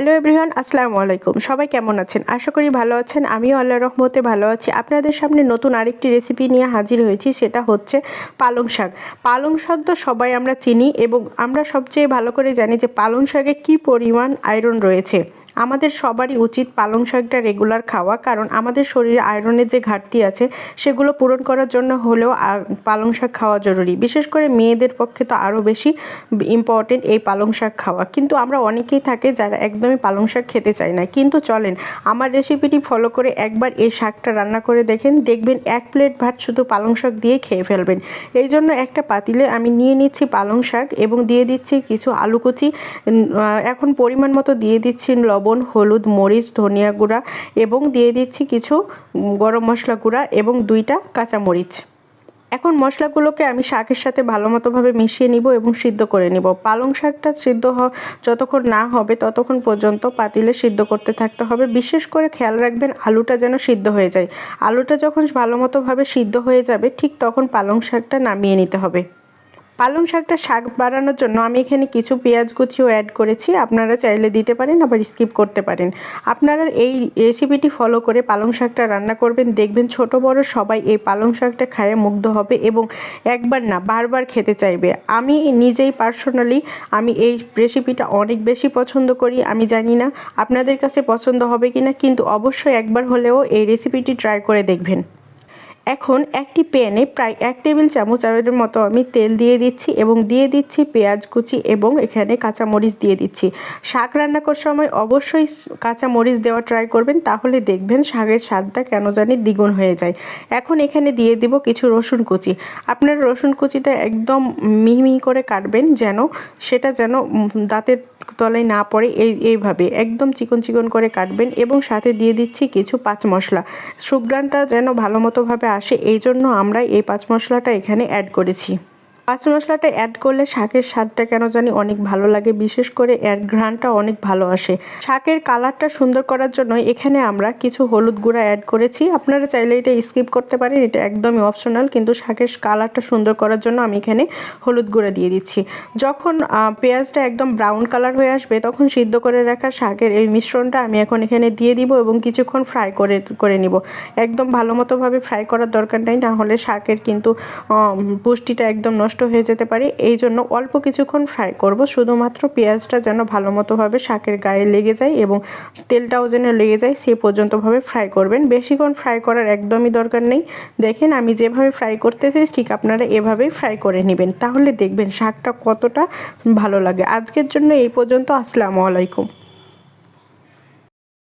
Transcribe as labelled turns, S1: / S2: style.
S1: Hello everyone, আসসালামু আলাইকুম। সবাই কেমন আছেন? আশা করি ভালো আছেন। আমিও আল্লাহ রহমতে ভালো আছি। আপনাদের সামনে নতুন আরেকটি রেসিপি নিয়ে হাজির হয়েছি, সেটা হচ্ছে পালং শাক। পালং শাক তো সবাই আমরা চিনি এবং আমরা সবচেয়ে ভালো করে জানি যে পালং শাকে কী পরিমাণ আয়রন রয়েছে। আমাদের সবারই উচিত পালং শাকটা রেগুলার খাওয়া, কারণ আমাদের শরীরে আয়রনের যে ঘাটতি আছে, সেগুলো পূরণ করার জন্য হলেও পালং শাক খাওয়া জরুরি। বিশেষ করে মেয়েদের পক্ষে তো আরও বেশি ইম্পর্টেন্ট এই পালং শাক খাওয়া। কিন্তু আমরা অনেকেই থাকে যারা একদমই পালং শাক খেতে চায় না। কিন্তু চলেন, আমার রেসিপিটি ফলো করে একবার এই শাকটা রান্না করে দেখেন। দেখবেন এক প্লেট ভাত শুধু পালং শাক দিয়ে খেয়ে ফেলবেন। এই জন্য একটা পাতিলে আমি নিয়ে নিচ্ছি পালং শাক এবং দিয়ে দিচ্ছি কিছু আলু কুচি। এখন পরিমাণ মতো দিয়ে দিচ্ছি লবণ লবণ, হলুদ, মরিচ, ধনিয়া গুঁড়া এবং দিয়ে দিচ্ছি কিছু গরম মশলা গুঁড়া এবং দুইটা কাঁচামরিচ। এখন মশলাগুলোকে আমি শাকের সাথে ভালো মতোভাবে মিশিয়ে নিব এবং সিদ্ধ করে নিব। পালং শাকটা সিদ্ধ হ, যতক্ষণ না হবে ততক্ষণ পর্যন্ত পাতিলে সিদ্ধ করতে থাকতে হবে। বিশেষ করে খেয়াল রাখবেন আলুটা যেন সিদ্ধ হয়ে যায়। আলুটা যখন ভালো মতোভাবে সিদ্ধ হয়ে যাবে, ঠিক তখন পালং শাকটা নামিয়ে নিতে হবে। পালং শাকটা শাক বাড়ানোর জন্য আমি এখানে কিছু পেঁয়াজ কুচিও অ্যাড করেছি। আপনারা চাইলে দিতে পারেন, আবার স্কিপ করতে পারেন। আপনারা এই রেসিপিটি ফলো করে পালং শাকটা রান্না করবেন। দেখবেন ছোট, বড় সবাই এই পালং শাকটা খায়ে, মুগ্ধ হবে এবং একবার না, বারবার খেতে চাইবে। আমি নিজেই পার্সোনালি আমি এই রেসিপিটা অনেক বেশি পছন্দ করি, আমি জানি না আপনাদের কাছে পছন্দ হবে কি না কিন্তু অবশ্যই একবার হলেও এই রেসিপিটি ট্রাই করে দেখবেন। এখন একটি প্যানে প্রায় এক টেবিল চামচ মতো আমি তেল দিয়ে দিচ্ছি এবং দিয়ে দিচ্ছি পেঁয়াজ কুচি এবং এখানে কাঁচামরিচ দিয়ে দিচ্ছি। শাক রান্না করার সময় অবশ্যই কাঁচামরিচ দেওয়া ট্রাই করবেন, তাহলে দেখবেন শাকের স্বাদটা কেন জানি দ্বিগুণ হয়ে যায়। এখন এখানে দিয়ে দিব কিছু রসুন কুচি। আপনার রসুন কুচিটা একদম মিহি মিহি করে কাটবেন যেন সেটা যেন দাঁতের তলায় না পড়ে এই, এইভাবে একদম চিকন চিকন করে কাটবেন এবং সাথে দিয়ে দিচ্ছি কিছু পাঁচ মশলা। সুগ্রানটা যেন ভালো মতোভাবে আসে এই জন্য আমরা এই পাঁচ মশলাটা এখানে অ্যাড করেছি। পাঁচ মশলাটা অ্যাড করলে শাকের স্বাদটা কেন জানি অনেক ভালো লাগে, বিশেষ করে এর ঘ্রাণটা অনেক ভালো আসে। শাকের কালারটা সুন্দর করার জন্য এখানে আমরা কিছু হলুদ গুঁড়া অ্যাড করেছি। আপনারা চাইলে এটা স্কিপ করতে পারেন, এটা একদমই অপশনাল কিন্তু শাকের কালারটা সুন্দর করার জন্য আমি এখানে হলুদ গুঁড়া দিয়ে দিচ্ছি। যখন পেঁয়াজটা একদম ব্রাউন কালার হয়ে আসবে, তখন সিদ্ধ করে রাখা শাকের এই মিশ্রণটা আমি এখন এখানে দিয়ে দিব এবং কিছুক্ষণ ফ্রাই করে করে নিব। একদম ভালো মতোভাবে ফ্রাই করার দরকার নেই, না হলে শাকের কিন্তু পুষ্টিটা একদম নষ্ট নষ্ট হয়ে যেতে পারে। এই জন্য অল্প কিছুক্ষণ ফ্রাই করব। শুধুমাত্র পেঁয়াজটা যেন ভালো মতোভাবে শাকের গায়ে লেগে যায় এবং তেলটাও যেন লেগে যায়, সে পর্যন্তভাবে ফ্রাই করবেন। বেশিক্ষণ ফ্রাই করার একদমই দরকার নেই। দেখেন, আমি যেভাবে ফ্রাই করতেছি, ঠিক আপনারা এভাবেই ফ্রাই করে নেবেন। তাহলে দেখবেন শাকটা কতটা ভালো লাগে। আজকের জন্য এই পর্যন্ত। আসসালামু আলাইকুম।